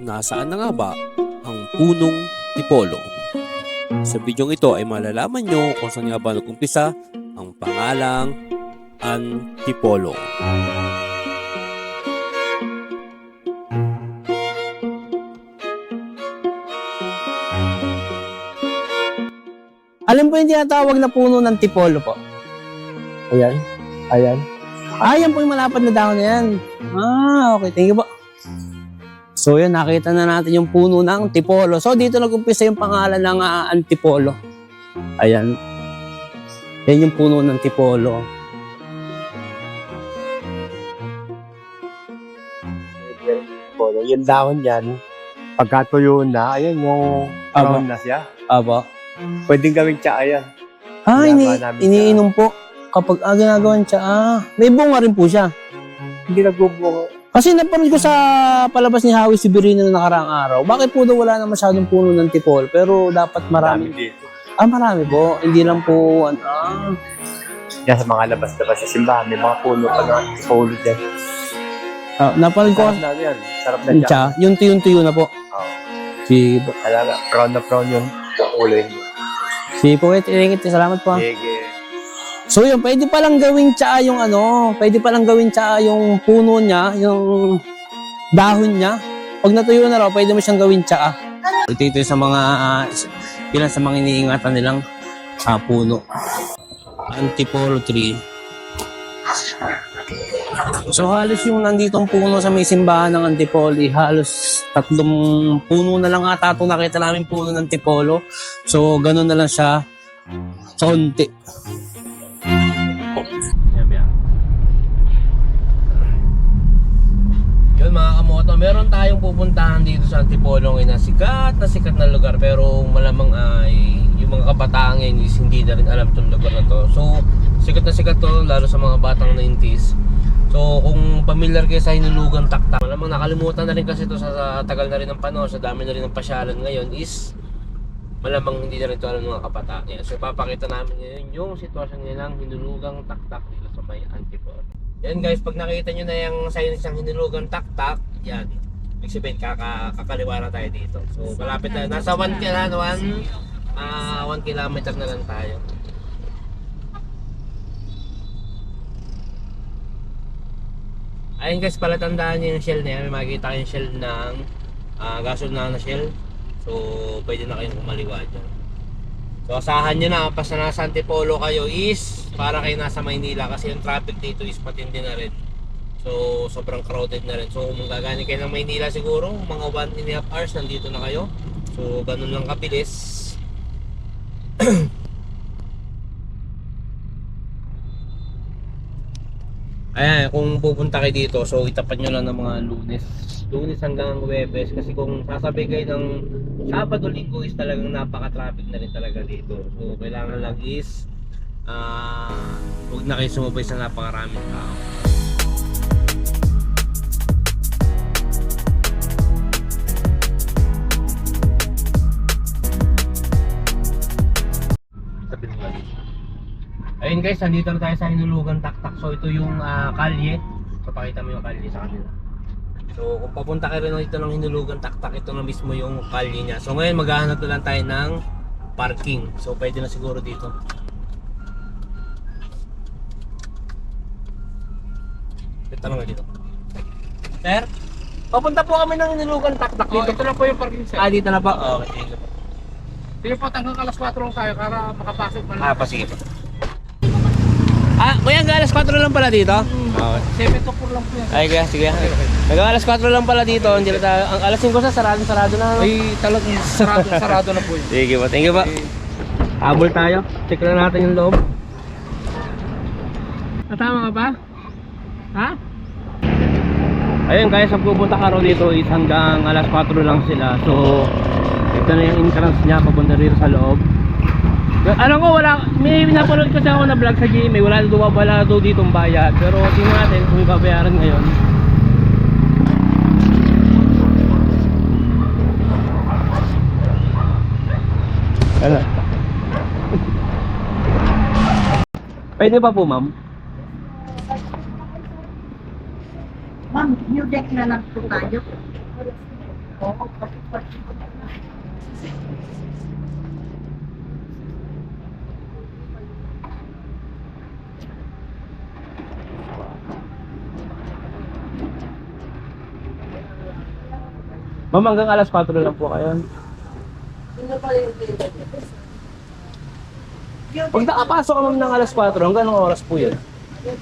nasaan na nga ba ang punong Tipolo? Sa bidyong ito ay malalaman nyo kung saan nga ba nag-umpisa ang pangalang Antipolo. Alam po yung tinatawag na puno ng tipolo po. Ayan. Ayan. Ah, yan po yung malapad na dahon na yan. Ah, okay. Thank you po. So yun, nakita na natin yung puno ng tipolo. So dito nag-umpisa yung pangalan ng ah, antipolo. Ayan. Yan yung puno ng tipolo. Polo. Yung dahon yan, pagka tuyo na, ayan yung brown na siya. Aba. Pwedeng gawing tsa yan. Ah, ini Ginagawa iniinom po. Kapag ah, ginagawan siya, ah, may bunga rin po siya. Hindi nagbubungo. Kasi napanood ko sa palabas ni Howie Sibirino na nakaraang araw, bakit po daw wala na masyadong puno ng tipol, pero dapat Marami marami. dito. Ah, marami po. Hindi lang po, ano, ah, Yan sa mga labas-labas sa simbahan, may mga puno pa na polo dyan. ah, napanood ko Sarap na yan. Sarap na yung dyan. tsa, yung tuyo-tuyo na po. Oo. Sige po. Talaga, brown na brown yung ulo yun. Sige po, wait, ingit, salamat po. ah. Sige. So yun, pwede palang gawing tsa yung ano, pwede palang gawing tsa yung puno niya, yung dahon niya. Pag natuyo na raw, pwede mo siyang gawing tsa. Ito ito sa mga, ah, ilan sa mga iniingatan nilang ah, puno. Antipolo tree. So halos yung nanditong puno sa may simbahan ng Antipoli, halos tatlong puno na lang ata itong nakita namin puno ng Antipolo. So ganun na lang siya, konti. Yan, yan. Yun mga kamoto, meron tayong pupuntahan dito sa Antipolo ngayon na sikat na sikat na lugar pero malamang ay yung mga kabataan ngayon is hindi na rin alam itong lugar na to. So sikat na sikat to lalo sa mga batang 90s. So kung familiar kayo sa hinulugan taktak, malamang nakalimutan na rin kasi to sa, sa tagal na rin ng panahon, sa dami na rin ng pasyalan ngayon is malamang hindi na rin ito alam mga kabataan ngayon. So papakita namin ngayon yung sitwasyon nilang hinulugang taktak dito sa may Antipolo. Yan guys, pag nakita nyo na yung sign ng hinulugang taktak, yan. Ibig sabihin, kaka, kakaliwa na tayo dito. So malapit na, nasa 1 kila, 1 ah 1 kilometer na lang tayo. Ayun guys, pala tandaan nyo yung shell na yan. May makikita kayong shell ng uh, gasolina na shell. So, pwede na kayong kumaliwa dyan. So, asahan nyo na, pas na nasa Antipolo kayo is para kayo nasa Maynila kasi yung traffic dito is matindi na rin. So, sobrang crowded na rin. So, kung gagaling kayo ng Maynila siguro, mga 1 and a half hours nandito na kayo. So, ganun lang kabilis. Ayan, kung pupunta kayo dito, so itapat nyo lang ng mga lunes. Lunes hanggang Webes. Kasi kung sasabay kayo ng Sabado, Linggo is talagang napaka-traffic na rin talaga dito. So kailangan lang is ah huwag na kayo sumabay sa napakaraming tao. Ayun guys, nandito na tayo sa Hinulugan Taktak. So ito yung ah, kalye. So pakita mo yung kalye sa kanila. So kung papunta ka rin dito ng Hinulugan Taktak, ito na mismo yung kalye niya. So ngayon maghahanap na lang tayo ng parking. So pwede na siguro dito. Ito na nga dito. Sir, papunta po kami ng Hinulugan Taktak Oh, dito. ito na po yung parking set. Ah, dito na po. Okay, thank you po. Hanggang alas 4 lang tayo para makapasok pa Ah, pa sige po. Kuya, hanggang alas 4 lang pala dito? Okay. 7 to 4 lang po yan. Ay, kaya, sige. Hanggang alas 4 lang pala dito. Hindi na tayo, ang alas 5 sa sarado, sarado na. no? Ay, talagang sarado, sarado na po yun. Sige po, thank you po. Eh, Habol tayo. Check na natin yung loob. Natama ka ba? Ha? Ayun guys, ang pupunta ka raw dito is hanggang alas 4 lang sila. So, ito na yung entrance niya papunta dito sa loob. Alam ko wala, may napanood kasi ako na vlog sa GMA, wala na daw wala daw dito bayad. Pero tingnan natin kung ibabayaran ngayon. Wala. Pwede pa po ma'am? Ma'am, new deck na lang po tayo. Ma'am, hanggang alas 4 lang po kayo. Pag nakapasok ka ma'am ng alas 4, hanggang anong oras po yun?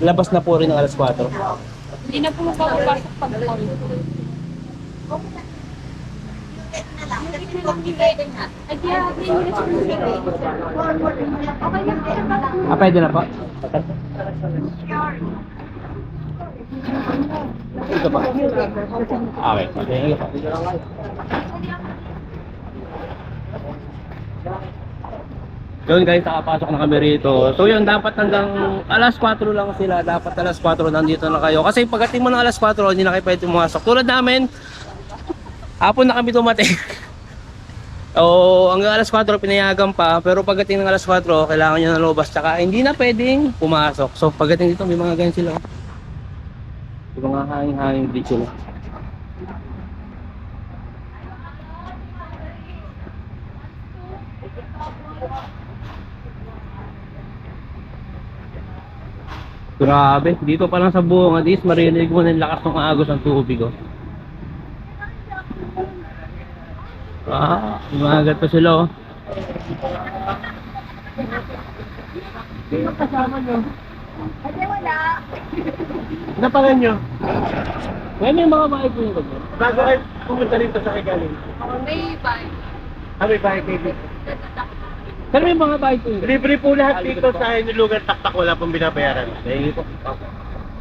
Labas na po rin ng alas 4. Hindi na po makapapasok pag hindi po. Ah, pwede na po? Ito pa. Ah, thank you po. Yun guys, nakapasok na kami rito. So yun, dapat hanggang alas 4 lang sila. Dapat alas 4 nandito na kayo. Kasi pagdating mo ng alas 4, hindi na kayo pwede pumasok. Tulad namin, hapon na kami dumating. O hanggang alas 4 pinayagan pa, pero pagdating ng alas 4, kailangan nyo na lobas. Tsaka hindi na pwedeng pumasok. So pagdating dito, may mga ganyan sila. May mga hanging-hanging bridge sila. Grabe, dito pa lang sa buong Adis, marinig mo yung lakas ng agos ng tubig. Oh. Ah, umagat pa sila oh. May may mga bahay po yung ganyan. Bago kayo pumunta rito sa Kigali. May bike. Ah, may bahay kayo dito. Pero may mga bahay po yung Libre po lahat dito sa inulugan taktak, wala pong binabayaran. You po.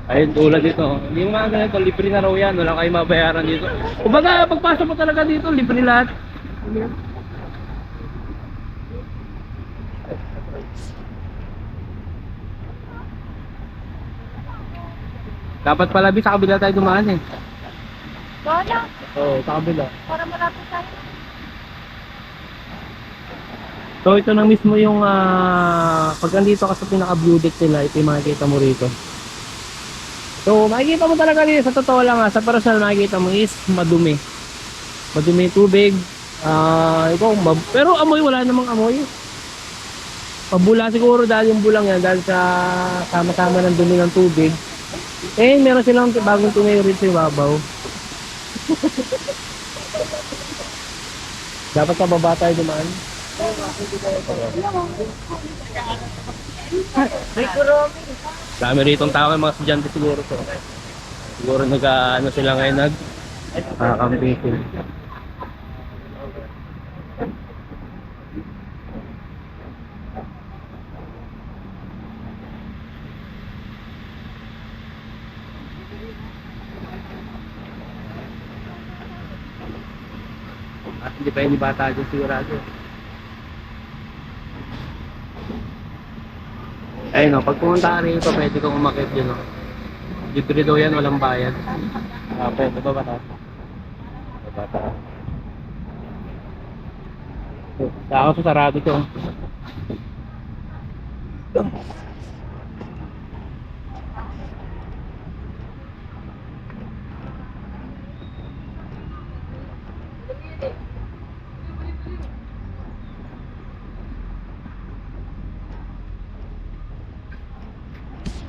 Ayun, tulad dito. oh. Yung mga ganito, libre na raw yan. Wala kayong mabayaran dito. Kumbaga, pagpasok mo talaga dito, libre lahat. Dapat pala, Bi, sa kabila tayo dumaan eh. Wala. Oo, oh, sa kabila. Para malapit tayo. So ito na mismo yung ah, pag andito ka sa pinaka blue deck nila, ito yung makikita mo rito. So makikita mo talaga dito sa totoo lang ha, sa personal makikita mo is madumi. Madumi yung tubig. Ah, ikaw, mab- pero amoy wala namang amoy. Pabula siguro dahil yung bulang yan dahil sa sama-sama ng dumi ng tubig. Eh, meron silang bagong tumayo rin sa ibabaw. Dapat sa baba tayo dumaan. Dami rito ang tao, mga estudyante siguro to. Siguro nag ano sila ngayon nag camping. Pa yung bata dyan sigurado. Ayun no, pag pumunta ka rito, pwede kang umakit yun no. Libre daw yan, walang bayad. Ah, pwede ba ba ta? Ba ta? Sa ako sa sarado to.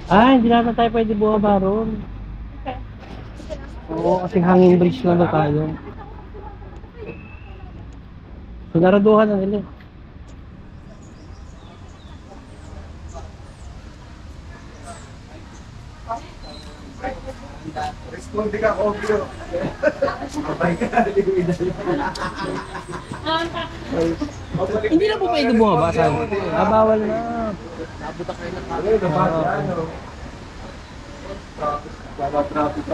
Ah, hindi naman tayo pwede bumaba ron. Oo, kasi hanging bridge lang na tayo. So, naraduhan na nila. Responde ka, Obio. Hindi na po pwede bumaba sa Ah, bawal na.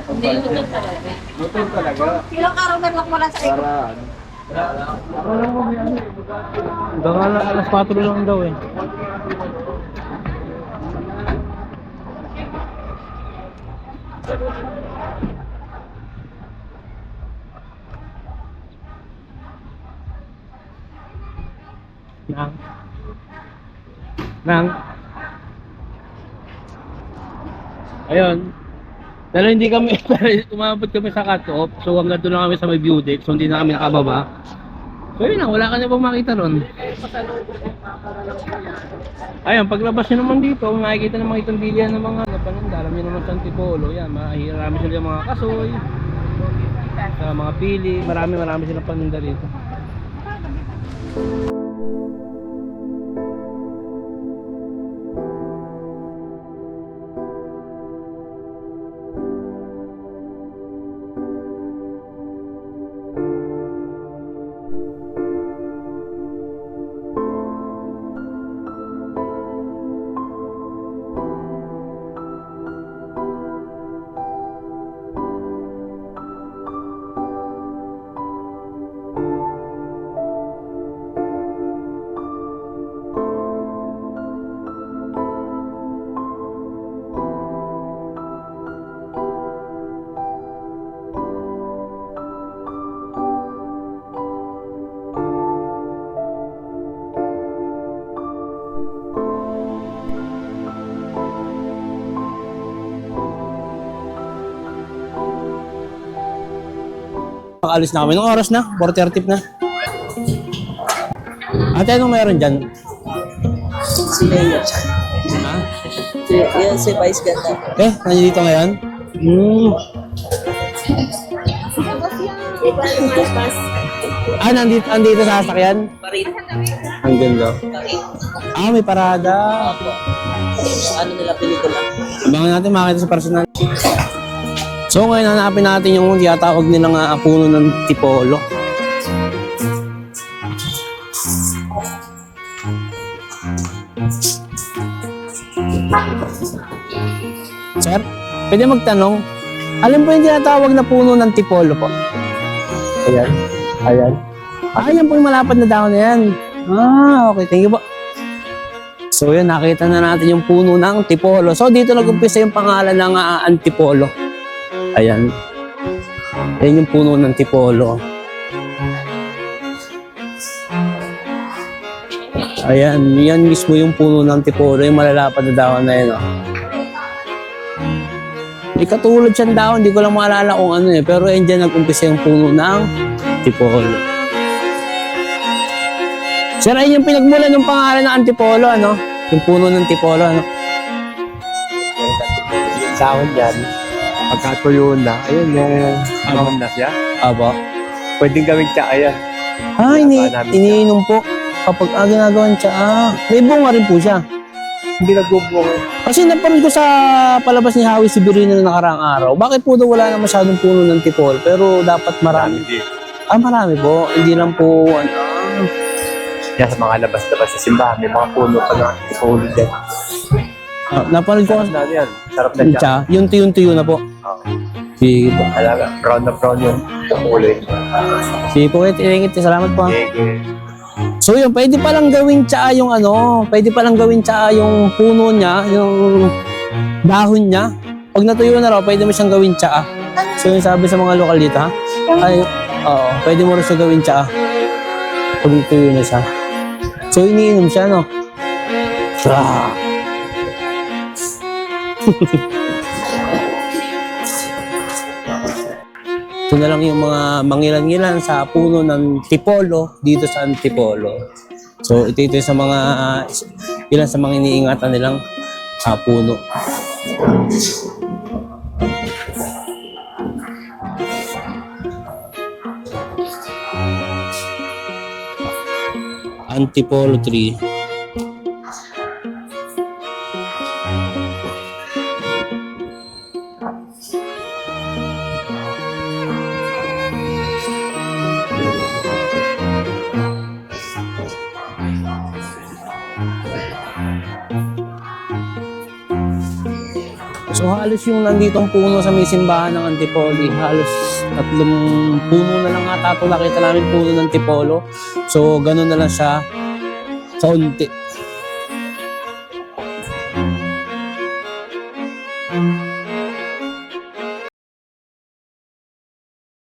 Hindi luto talaga. Motor talaga. Ilang araw na lang wala sa ito. Hanggang ala- alas 4 lang daw eh. Nang. Nang. Ayun. Pero hindi kami, umabot kami sa cut-off. So hanggang doon lang kami sa may view deck. So hindi na kami nakababa. So yun lang, wala ka na pang makita ron. Ayun, paglabas nyo naman dito, makikita naman itong bilihan ng mga. Alam nyo naman sa Antipolo, yan, marami sila yung mga kasoy, sa mga pili, marami marami silang paninda dito. Pag-alis na kami. Nung oras na? 4.30 na. Ate, anong meron dyan? Si Mayor. Ha? Si, yun, si Vice Ganda. Eh, nandito ngayon? Hmm. Ah, nandito, nandito sa sasakyan? Parin. Ang ganda. Ah, may parada. Ano nila pelikula? Abangan natin makita sa personal. So ngayon hanapin natin yung tinatawag nilang uh, puno ng tipolo. Sir, pwede magtanong, alam po yung tinatawag na puno ng tipolo po? Ayan. Ayan. Ah, yan po yung malapad na dahon na yan. Ah, okay. Thank you po. So yun, nakita na natin yung puno ng Antipolo. So dito nag-umpisa yung pangalan ng ah, Antipolo. Ayan. Yan yung puno ng Antipolo. Ayan, yan mismo yung puno ng Antipolo, yung malalapad na dahon na yun. Oh. May katulad siyang dahon, hindi ko lang maalala kung ano eh. Pero yan dyan nag-umpisa yung puno ng Antipolo. Sir, ayun yung pinagmulan ng pangalan ng Antipolo, ano? Yung puno ng Antipolo, ano? Yung dahon yan, pagkatuyo na, ayun yung dahon na siya. Aba. Pwedeng gawing tsa, ayan. Ah, ini Ginagawa namin iniinom po. Kapag ah, ginagawan siya, ah, may bunga rin po siya. Hindi nagbubunga. Kasi napanood ko sa palabas ni Howie Sibirino na nakaraang araw. Bakit po daw wala na masyadong puno ng tipol? Pero dapat marami. Marami dito. Ah, marami po. Hindi lang po, ano. Yan sa mga labas-labas sa simbahan, may mga puno pa na ipulog dyan. Ah, napanood ko Sarap na yan. Sarap na yung. Yung tuyo-tuyo na po. Sige po. Alaga, brown na brown yun. Kulay. Sige po, Kuya. Tingit. Salamat po. Okay. So yun, pwede palang gawin tsaa yung ano, pwede palang gawin tsaa yung puno niya, yung dahon niya. Pag natuyo na raw, pwede mo siyang gawin tsaa. So yun sabi sa mga lokal dito ha. Ay, oo, pwede mo rin siya gawin tsaa. Pag natuyo na siya. So iniinom siya, no? Ah. Ito na lang yung mga mangilan-ngilan sa puno ng Tipolo dito sa Antipolo. So ito ito sa mga ilan sa mga iniingatan nilang ah, puno. Antipolo tree. So halos yung nanditong puno sa may simbahan ng Antipoli, halos tatlong puno na lang ata ito nakita namin puno ng Antipolo. So ganun na lang siya kaunti.